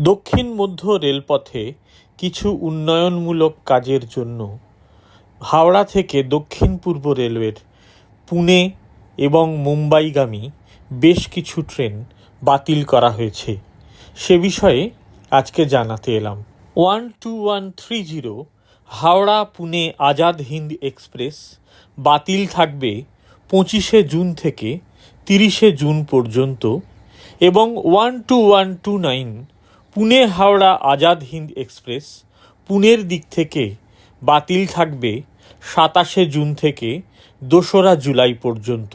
দক্ষিণ মধ্য রেলপথে কিছু উন্নয়নমূলক কাজের জন্য হাওড়া থেকে দক্ষিণ পূর্ব রেলওয়ের পুনে এবং মুম্বাইগামী বেশ কিছু ট্রেন বাতিল করা হয়েছে। সে বিষয়ে আজকে জানাতে এলাম। One two one three zero Howrah Pune Azad Hind express বাতিল থাকবে পঁচিশে জুন থেকে তিরিশে জুন পর্যন্ত এবং one two one two nine Pune Howrah Azad Hind express পুনের দিক থেকে বাতিল থাকবে সাতাশে জুন থেকে দোসরা জুলাই পর্যন্ত।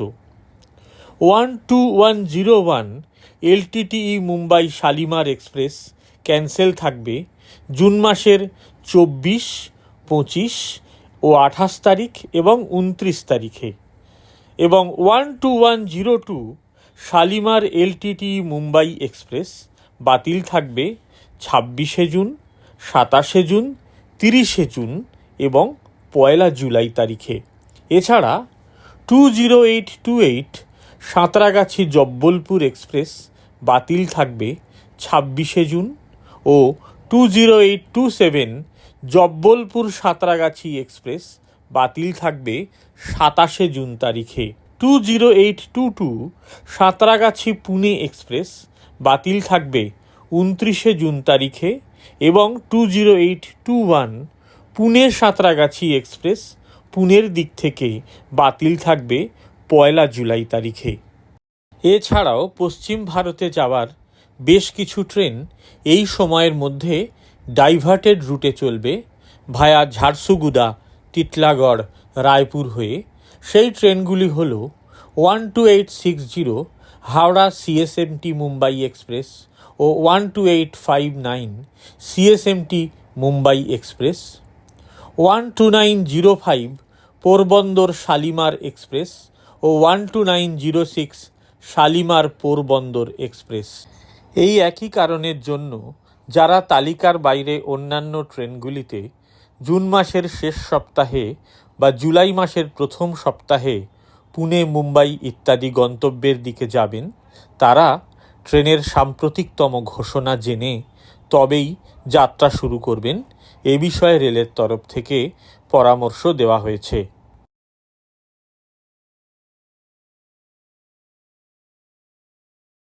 One two one zero one LTTE Mumbai Shalimar express cancel থাকবে জুন মাসের চব্বিশ, পঁচিশ ও আঠাশ তারিখ এবং উনত্রিশ তারিখে। এবং one two one zero two Shalimar LTT Mumbai express বাতিল থাকবে ছাব্বিশে জুন, সাতাশে জুন, তিরিশে জুন এবং পয়লা জুলাই তারিখে। এছাড়া two zero eight two eight Santragachi Jabalpur express বাতিল থাকবে ছাব্বিশে জুন ও two zero eight two seven Jabalpur Santragachi express বাতিল থাকবে সাতাশে জুন তারিখে। Two zero eight two two Santragachi Pune express বাতিল থাকবে উনত্রিশে জুন তারিখে এবং two zero eight two one Pune Santragachi express পুনের দিক থেকে বাতিল থাকবে পয়লা জুলাই তারিখে। এছাড়াও পশ্চিম ভারতে যাওয়ার বেশ কিছু ট্রেন এই সময়ের মধ্যে ডাইভার্টেড রুটে চলবে ভায়া ঝারসুগুদা টিটলাগড় রায়পুর হয়ে। সেই ট্রেনগুলি হল one two eight six zero Howrah CSMT Mumbai express ও one two eight five nine CSMT Mumbai express one two nine zero five Porbandar Shalimar express ও one two nine zero six Shalimar Porbandar express. এই একই কারণের জন্য যারা তালিকার বাইরে অন্যান্য ট্রেনগুলিতে June মাসের শেষ সপ্তাহে বা জুলাই মাসের প্রথম সপ্তাহে পুনে, মুম্বাই ইত্যাদি গন্তব্যের দিকে যাবেন, তারা ট্রেনের সাম্প্রতিকতম ঘোষণা জেনে তবেই যাত্রা শুরু করবেন। এ বিষয়ে রেলের তরফ থেকে পরামর্শ দেওয়া হয়েছে।